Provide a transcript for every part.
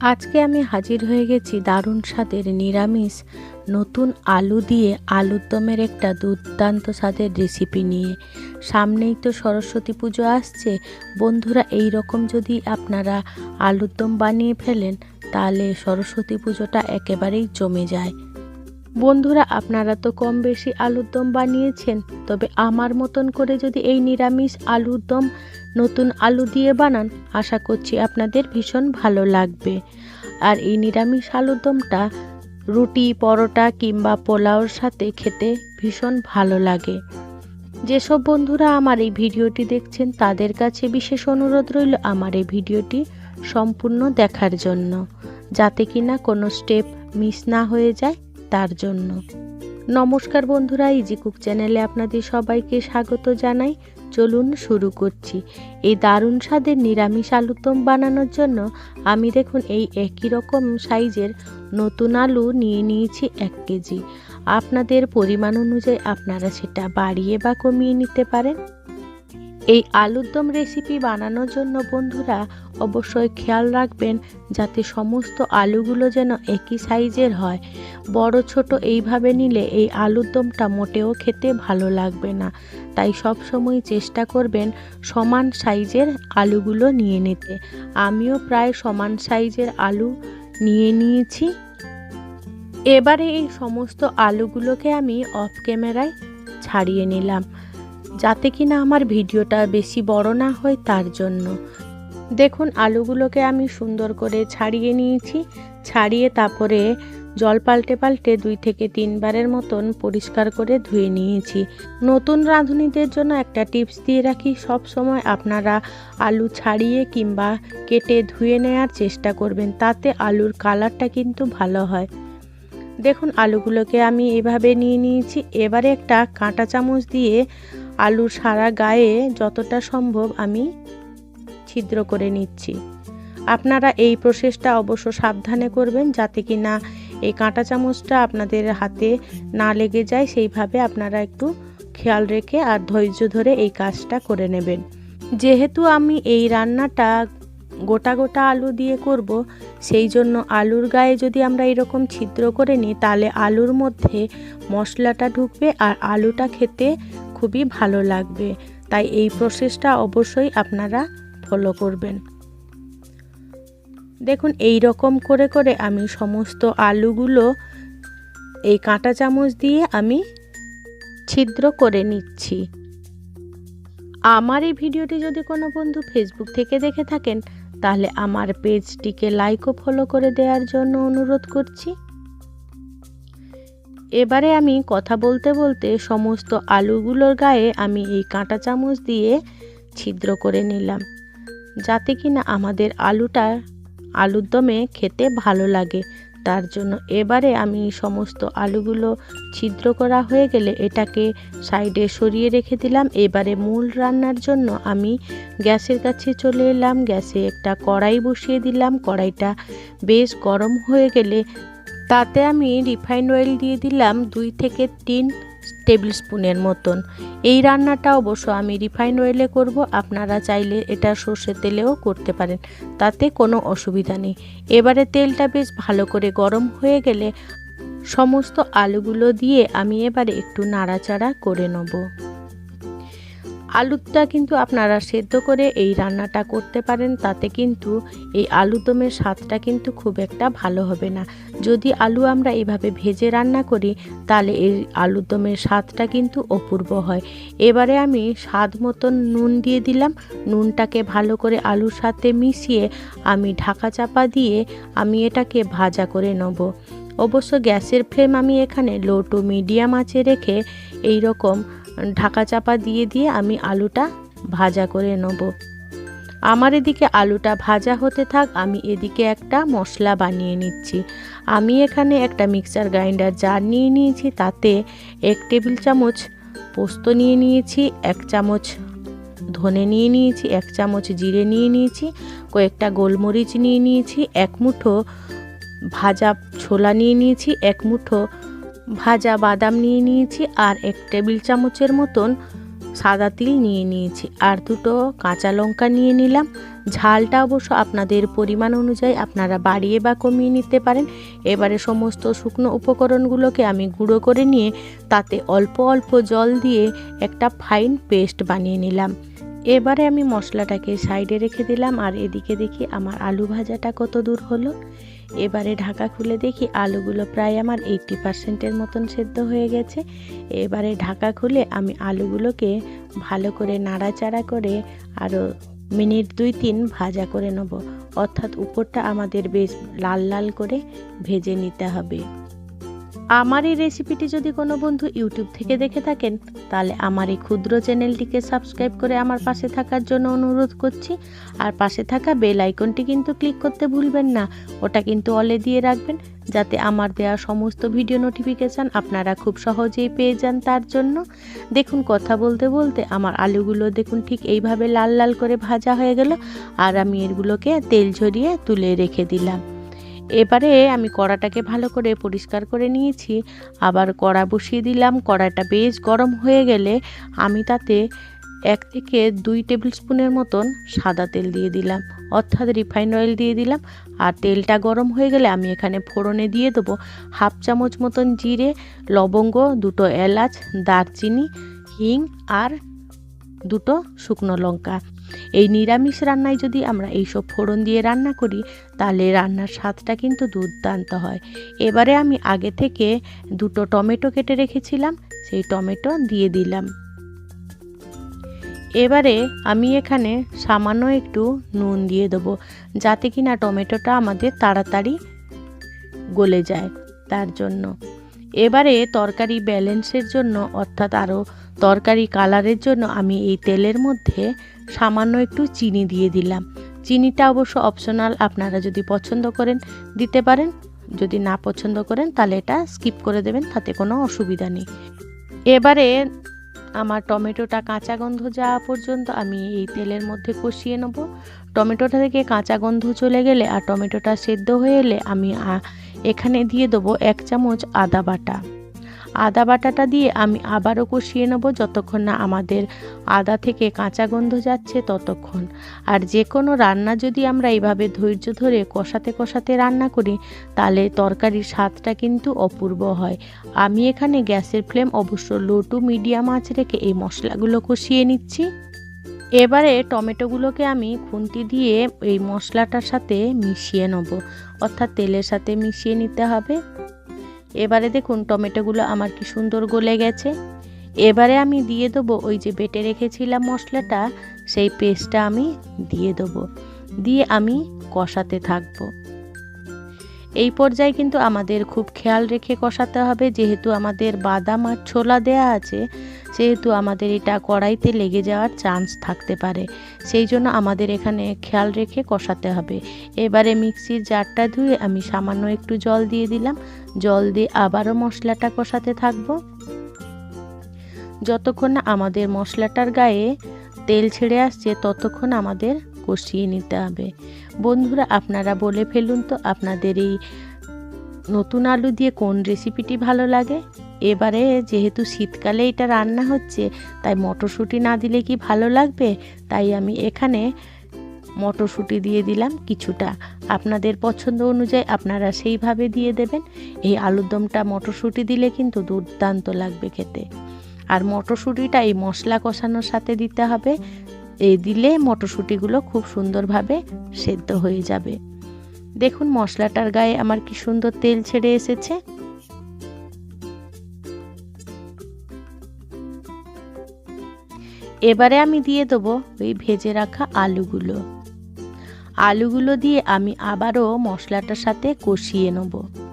আজকে আমি হাজির হয়ে গেছি দারুণ স্বাদের নিরামিষ, নতুন আলু দিয়ে আলুর দমের একটা দুর্দান্ত স্বাদের রেসিপি নিয়ে। সামনেই তো সরস্বতী পুজো আসছে। বন্ধুরা এই রকম যদি আপনারা আলুর দম বানিয়ে ফেলেন, তাহলে সরস্বতী পুজোটা একেবারেই জমে যায়। বন্ধুরা, আপনারা তো কম বেশি আলুর দম বানিয়েছেন, তবে আমার মতন করে যদি এই নিরামিষ আলুর দম নতুন আলু দিয়ে বানান, আশা করছি আপনাদের ভীষণ ভালো লাগবে। আর এই নিরামিষ আলুর দমটা রুটি, পরোটা কিংবা পোলাওর সাথে খেতে ভীষণ ভালো লাগে। যেসব বন্ধুরা আমার এই ভিডিওটি দেখছেন, তাদের কাছে বিশেষ অনুরোধ রইল আমার এই ভিডিওটি সম্পূর্ণ দেখার জন্য, যাতে কিনা কোনো স্টেপ মিস না হয়ে যায়। তার জন্য। নমস্কার বন্ধুরা ইজি কুক চ্যানেলে আপনাদের সবাইকে স্বাগত জানাই। চলুন শুরু করছি। এই দারুণ স্বাদের নিরামিষ আলুদম বানানোর জন্য আমি দেখুন এই একই রকম সাইজের নতুন আলু নিয়ে নিয়েছি এক কেজি। আপনাদের পরিমাণ অনুযায়ী আপনারা সেটা বাড়িয়ে বা কমিয়ে নিতে পারেন। এই আলুর দম রেসিপি বানানোর জন্য বন্ধুরা অবশ্যই খেয়াল রাখবেন যাতে সমস্ত আলুগুলো যেন একই সাইজের হয়। বড়, ছোট এইভাবে নিলে এই আলুর দমটা মোটেও খেতে ভালো লাগবে না। তাই সব সময় চেষ্টা করবেন সমান সাইজের আলুগুলো নিয়ে নিতে। আমিও প্রায় সমান সাইজের আলু নিয়ে নিয়েছি। এবারে এই সমস্ত আলুগুলোকে আমি অফ ক্যামেরায় ছাড়িয়ে নিলাম। যাতে কিনা আমার ভিডিওটা বেশি বড় না হয় তার জন্য। দেখুন, আলুগুলোকে আমি সুন্দর করে ছাড়িয়ে নিয়েছি। ছাড়িয়ে তারপরে জল পাল্টে পাল্টে দুই থেকে তিনবারের মতন পরিষ্কার করে ধুয়ে নিয়েছি। নতুন রাঁধুনিদের জন্য একটা টিপস দিয়ে রাখি, সব সময় আপনারা আলু ছাড়িয়ে কিংবা কেটে ধুয়ে নেওয়ার চেষ্টা করবেন, তাতে আলুর কালারটা কিন্তু ভালো হয়। দেখুন, আলুগুলোকে আমি এভাবে নিয়ে নিয়েছি। এবারে একটা কাঁটা চামচ দিয়ে আলুর সারা গায়ে যতটা সম্ভব আমি ছিদ্র করে নিচ্ছি। আপনারা এই প্রসেসটা অবশ্য সাবধানে করবেন যাতে কি না এই কাঁটা চামচটা আপনাদের হাতে না লেগে যায়, সেইভাবে আপনারা একটু খেয়াল রেখে আর ধৈর্য ধরে এই কাজটা করে নেবেন। যেহেতু আমি এই রান্নাটা গোটা গোটা আলু দিয়ে করব, সেই জন্য আলুর গায়ে যদি আমরা এরকম ছিদ্র করে নিই, তাহলে আলুর মধ্যে মশলাটা ঢুকবে আর আলুটা খেতে খুবই ভালো লাগবে। তাই এই প্রসেসটা অবশ্যই আপনারা ফলো করবেন। দেখুন এই রকম করে করে আমি সমস্ত আলুগুলো এই কাঁটা চামচ দিয়ে আমি ছিদ্র করে নিচ্ছি। আমার এই ভিডিওটি যদি কোনো বন্ধু ফেসবুক থেকে দেখে থাকেন, তাহলে আমার পেজটিকে লাইক ও ফলো করে দেওয়ার জন্য অনুরোধ করছি। এবারে আমি কথা বলতে বলতে সমস্ত আলুগুলোর গায়ে আমি এই কাঁটা চামচ দিয়ে ছিদ্র করে নিলাম। যাতে কিনা আমাদের আলুটা আলুর দমে খেতে ভালো লাগে। তার জন্য এবারে আমি সমস্ত আলুগুলো ছিদ্র করা হয়ে গেলে এটাকে সাইডে সরিয়ে রেখে দিলাম। এবারে মূল রান্নার জন্য আমি গ্যাসের কাছে চলে এলাম। গ্যাসে একটা কড়াই বসিয়ে দিলাম। কড়াইটা বেশ গরম হয়ে গেলে তাতে আমি রিফাইন্ড অয়েল দিয়ে দিলাম দুই থেকে তিন টেবিল স্পুনের মতন। এই রান্নাটা অবশ্য আমি রিফাইন্ড অয়েলে করব, আপনারা চাইলে এটা সর্ষের তেলেও করতে পারেন, তাতে কোনো অসুবিধা নেই। এবারে তেলটা বেশ ভালো করে গরম হয়ে গেলে সমস্ত আলুগুলো দিয়ে আমি এবারে একটু নাড়াচাড়া করে নেব। আলুটা কিন্তু আপনারা সেদ্ধ করে এই রান্নাটা করতে পারেন, তাতে কিন্তু এই আলু দমের স্বাদটা কিন্তু খুব একটা ভালো হবে না। যদি আলু আমরা এভাবে ভেজে রান্না করি, তাহলে এই আলু দমের স্বাদটা কিন্তু অপূর্ব হয়। এবারে আমি স্বাদ মতন নুন দিয়ে দিলাম। নুনটাকে ভালো করে আলুর সাথে মিশিয়ে আমি ঢাকা চাপা দিয়ে আমি এটাকে ভাজা করে নেব। অবশ্য গ্যাসের ফ্লেম আমি এখানে লো টু মিডিয়াম আঁচে রেখে এই রকম ঢাকা চাপা দিয়ে দিয়ে আমি আলুটা ভাজা করে নেব। আমার এদিকে আলুটা ভাজা হতে থাক, আমি এদিকে একটা মশলা বানিয়ে নিচ্ছি। আমি এখানে একটা মিক্সার গ্রাইন্ডার জার নিয়ে নিয়েছি, তাতে এক টেবিল চামচ পোস্ত নিয়ে নিয়েছি, এক চামচ ধনে নিয়ে নিয়েছি, এক চামচ জিরে নিয়ে নিয়েছি, কয়েকটা গোলমরিচ নিয়ে নিয়েছি, এক মুঠো ভাজা ছোলা নিয়ে নিয়েছি, এক মুঠো ভাজা বাদাম নিয়ে নিয়েছি আর এক টেবিল চামচের মতন সাদা তিল নিয়ে নিয়েছি আর দুটো কাঁচা লঙ্কা নিয়ে নিলাম। ঝালটা অবশ্য আপনাদের পরিমাণ অনুযায়ী আপনারা বাড়িয়ে বা কমিয়ে নিতে পারেন। এবারে সমস্ত শুকনো উপকরণগুলোকে আমি গুঁড়ো করে নিয়ে তাতে অল্প অল্প জল দিয়ে একটা ফাইন পেস্ট বানিয়ে নিলাম। এবারে আমি মশলাটাকে সাইডে রেখে দিলাম আর এদিকে দেখি আমার আলু ভাজাটা কত দূর হলো। এবারে ঢাকা খুলে দেখি আলুগুলো প্রায় আমার এইটটি পার্সেন্টের মতন সেদ্ধ হয়ে গেছে। এবারে ঢাকা খুলে আমি আলুগুলোকে ভালো করে নাড়াচাড়া করে আরও মিনিট দুই তিন ভাজা করে নেব। অর্থাৎ উপরটা আমাদের বেশ লাল লাল করে ভেজে নিতে হবে। আমার এই রেসিপিটি যদি কোনো বন্ধু ইউটিউব থেকে দেখে থাকেন, তাহলে আমার এই ক্ষুদ্র চ্যানেলটিকে সাবস্ক্রাইব করে আমার পাশে থাকার জন্য অনুরোধ করছি। আর পাশে থাকা বেল আইকনটি কিন্তু ক্লিক করতে ভুলবেন না, ওটা কিন্তু অলে দিয়ে রাখবেন, যাতে আমার দেওয়া সমস্ত ভিডিও নোটিফিকেশান আপনারা খুব সহজেই পেয়ে যান তার জন্য। দেখুন, কথা বলতে বলতে আমার আলুগুলো দেখুন ঠিক এইভাবে লাল লাল করে ভাজা হয়ে গেল, আর আমি এরগুলোকে তেল ঝরিয়ে তুলে রেখে দিলাম। এবারে আমি কড়াটাকে ভালো করে পরিষ্কার করে নিয়েছি। আবার কড়া বসিয়ে দিলাম। কড়াটা বেশ গরম হয়ে গেলে আমি তাতে এক থেকে দুই টেবিল স্পুনের মতন সাদা তেল দিয়ে দিলাম। অর্থাৎ রিফাইন অয়েল দিয়ে দিলাম। আর তেলটা গরম হয়ে গেলে আমি এখানে ফোড়নে দিয়ে দেবো হাফ চামচ মতন জিরে, লবঙ্গ, দুটো এলাচ, দারচিনি, হিং আর দুটো শুকনো লঙ্কা। এই নিরামিষ রান্নায় যদি আমরা এইসব ফোড়ন দিয়ে রান্না করি, তাহলে রান্নার স্বাদটা কিন্তু দুর্দান্ত হয়। এবারে আমি আগে থেকে দুটো টমেটো কেটে রেখেছিলাম, সেই টমেটো দিয়ে দিলাম। এবারে আমি এখানে সামান্য একটু নুন দিয়ে দেবো, যাতে কিনা টমেটোটা আমাদের তাড়াতাড়ি গলে যায়, তার জন্য। এবারে তরকারি ব্যালেন্সের জন্য, অর্থাৎ আরও তরকারি কালারের জন্য আমি এই তেলের মধ্যে সামান্য একটু চিনি দিয়ে দিলাম। চিনিটা অবশ্য অপশনাল আপনারা যদি পছন্দ করেন দিতে পারেন, যদি না পছন্দ করেন তাহলে এটা স্কিপ করে দেবেন, তাতে কোনো অসুবিধা নেই। এবারে আমার টমেটোটা কাঁচা গন্ধ যাওয়া পর্যন্ত আমি এই তেলের মধ্যে কষিয়ে নেব। টমেটোটা থেকে কাঁচা গন্ধ চলে গেলে আর টমেটোটা সেদ্ধ হয়ে এলে আমি এখানে দিয়ে দেবো এক চামচ আদা বাটা। আদা বাটাটা দিয়ে আমি আবারও কষিয়ে নেব যতক্ষণ না আমাদের আদা থেকে কাঁচা গন্ধ যাচ্ছে ততক্ষণ। আর যে কোনো রান্না যদি আমরা এইভাবে ধৈর্য ধরে কষাতে কষাতে রান্না করি, তাহলে তরকারির স্বাদটা কিন্তু অপূর্ব হয়। আমি এখানে গ্যাসের ফ্লেম অবশ্য লো টু মিডিয়াম আঁচ রেখে এই মশলাগুলো কষিয়ে নিচ্ছি। এবারে টমেটোগুলোকে আমি খুন্তি দিয়ে এই মশলাটার সাথে মিশিয়ে নেব। অর্থাৎ তেলের সাথে মিশিয়ে নিতে হবে। এবারে দেখুন টমেটোগুলো আমার কি সুন্দর গলে গেছে। এবারে আমি দিয়ে দেবো ওই যে বেটে রেখেছিলাম মশলাটা, সেই পেস্টটা আমি দিয়ে দেবো। দিয়ে আমি কষাতে থাকব। এই পর্যায়ে কিন্তু আমাদের খুব খেয়াল রেখে কষাতে হবে। যেহেতু আমাদের বাদাম আর ছোলা দেয়া আছে, সেহেতু আমাদের এটা কড়াইতে লেগে যাওয়ার চান্স থাকতে পারে। সেই জন্য আমাদের এখানে খেয়াল রেখে কষাতে হবে। এবারে মিক্সির জারটা ধুয়ে আমি সামান্য একটু জল দিয়ে দিলাম। জল দিয়ে আবারও মশলাটা কষাতে থাকব। যতক্ষণ না আমাদের মশলাটার গায়ে তেল ছেড়ে আসছে, ততক্ষণ আমাদের কষিয়ে নিতে হবে। বন্ধুরা, আপনারা বলে ফেলুন তো, আপনাদের এই নতুন আলু দিয়ে কোন রেসিপিটি ভালো লাগে? এবারে যেহেতু শীতকালে এটা রান্না হচ্ছে, তাই মটরশুঁটি না দিলে কি ভালো লাগবে? তাই আমি এখানে মটরশুঁটি দিয়ে দিলাম কিছুটা। আপনাদের পছন্দ অনুযায়ী আপনারা সেইভাবে দিয়ে দেবেন। এই আলুর দমটা মটরশুঁটি দিলে কিন্তু দুর্দান্ত লাগবে খেতে। আর মটরশুঁটিটা এই মশলা কষানোর সাথে দিতে হবে। এই দিলে মটরশুঁটিগুলো খুব সুন্দরভাবে সেদ্ধ হয়ে যাবে। দেখুন মশলাটার গায়ে আমার কি সুন্দর তেল ছেড়ে এসেছে। এবারে আমি দিয়ে দেবো ওই ভেজে রাখা আলুগুলো। আলুগুলো দিয়ে আমি আবারও মশলাটার সাথে কষিয়ে নেব।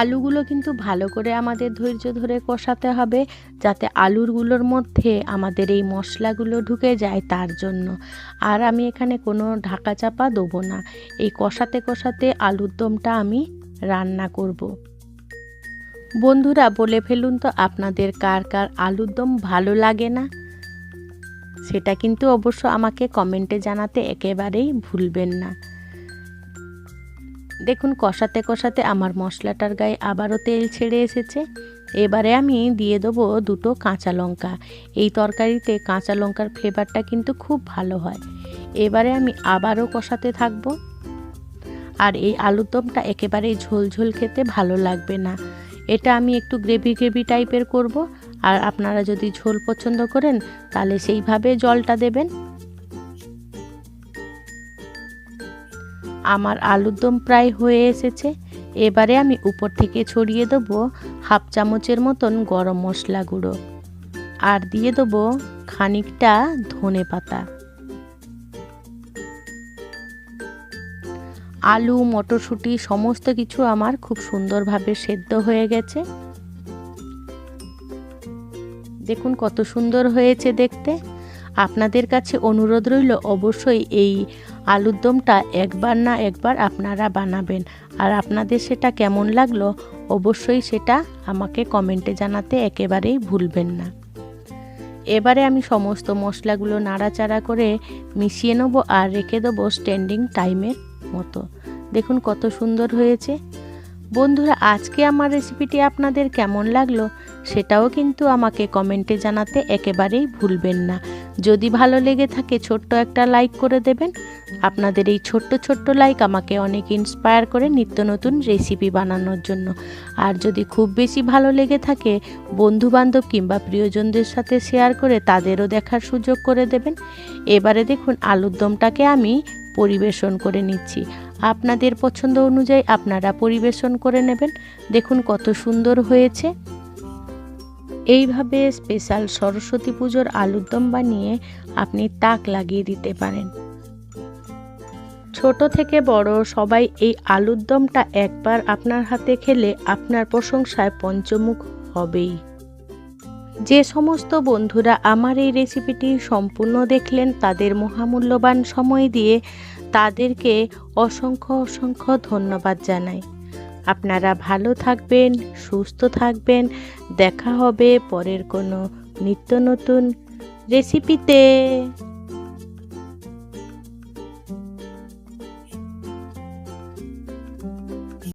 আলুগুলো কিন্তু ভালো করে আমাদের ধৈর্য ধরে কষাতে হবে যাতে আলুরগুলোর মধ্যে আমাদের এই মশলাগুলো ঢুকে যায় তার জন্য। আর আমি এখানে কোনো ঢাকা চাপা দেবো না। এই কষাতে কষাতে আলুর দমটা আমি রান্না করব। বন্ধুরা, বলে ফেলুন তো আপনাদের কার কার আলুর দম ভালো লাগে না? সেটা কিন্তু অবশ্য আমাকে কমেন্টে জানাতে একেবারেই ভুলবেন না। দেখুন, কষাতে কষাতে আমার মশলাটার গায়ে আবারও তেল ছেড়ে এসেছে। এবারে আমি দিয়ে দেবো দুটো কাঁচা লঙ্কা। এই তরকারিতে কাঁচা লঙ্কার ফ্লেভারটা কিন্তু খুব ভালো হয়। এবারে আমি আবারও কষাতে থাকব। আর এই আলুর দমটা একেবারেই ঝোল ঝোল খেতে ভালো লাগবে না। এটা আমি একটু গ্রেভি গ্রেভি টাইপের করব। আর আপনারা যদি ঝোল পছন্দ করেন, তাহলে সেইভাবে জলটা দেবেন। আমার আলুর দম প্রায় হয়ে এসেছে। এবারে আমি উপর থেকে ছড়িয়ে দেবো হাফ চামচের মতন গরম মশলা গুঁড়ো। আর দিয়ে দেবো খানিকটা ধনে পাতা। আলু, মটরশুঁটি, সমস্ত কিছু আমার খুব সুন্দরভাবে সেদ্ধ হয়ে গেছে। দেখুন কত সুন্দর হয়েছে দেখতে। আপনাদের কাছে অনুরোধ রইল অবশ্যই এই আলুর দমটা একবার না একবার আপনারা বানাবেন। আর আপনাদের সেটা কেমন লাগল অবশ্যই সেটা আমাকে কমেন্টে জানাতে একেবারেই ভুলবেন না। এবারে আমি সমস্ত মশলাগুলো নাড়াচাড়া করে মিশিয়ে নেব আর রেখে দেবো স্ট্যান্ডিং টাইমের মতো। দেখুন কত সুন্দর হয়েছে। বন্ধুরা, আজকে আমার রেসিপিটি আপনাদের কেমন লাগল সেটাও কিন্তু আমাকে কমেন্টে জানাতে একেবারেই ভুলবেন না। যদি ভালো লেগে থাকে ছোট্ট একটা লাইক করে দেবেন। আপনাদের এই ছোট্ট ছোট্ট লাইক আমাকে অনেক ইন্সপায়ার করে নিত্য নতুন রেসিপি বানানোর জন্য। আর যদি খুব বেশি ভালো লেগে থাকে বন্ধু বান্ধব কিংবা প্রিয়জনদের সাথে শেয়ার করে তাদেরও দেখার সুযোগ করে দেবেন। এবারে দেখুন আলুর দমটাকে আমি পরিবেশন করে নিচ্ছি। আপনাদের পছন্দ অনুযায়ী আপনারা পরিবেশন করে নেবেন। দেখুন কত সুন্দর হয়েছে। এইভাবে স্পেশাল সরস্বতী পুজোর আলুর দম বানিয়ে আপনি তাক লাগিয়ে দিতে পারেন। ছোট থেকে বড় সবাই এই আলুর দমটা একবার আপনার হাতে খেলে আপনার প্রশংসায় পঞ্চমুখ হবেই। যে সমস্ত বন্ধুরা আমার এই রেসিপিটি সম্পূর্ণ দেখলেন, তাদের মহামূল্যবান সময় দিয়ে তাদেরকে অসংখ্য অসংখ্য ধন্যবাদ জানাই। আপনারা ভালো থাকবেন, সুস্থ থাকবেন দেখা হবে পরের কোনো নিত্য নতুন রেসিপিতে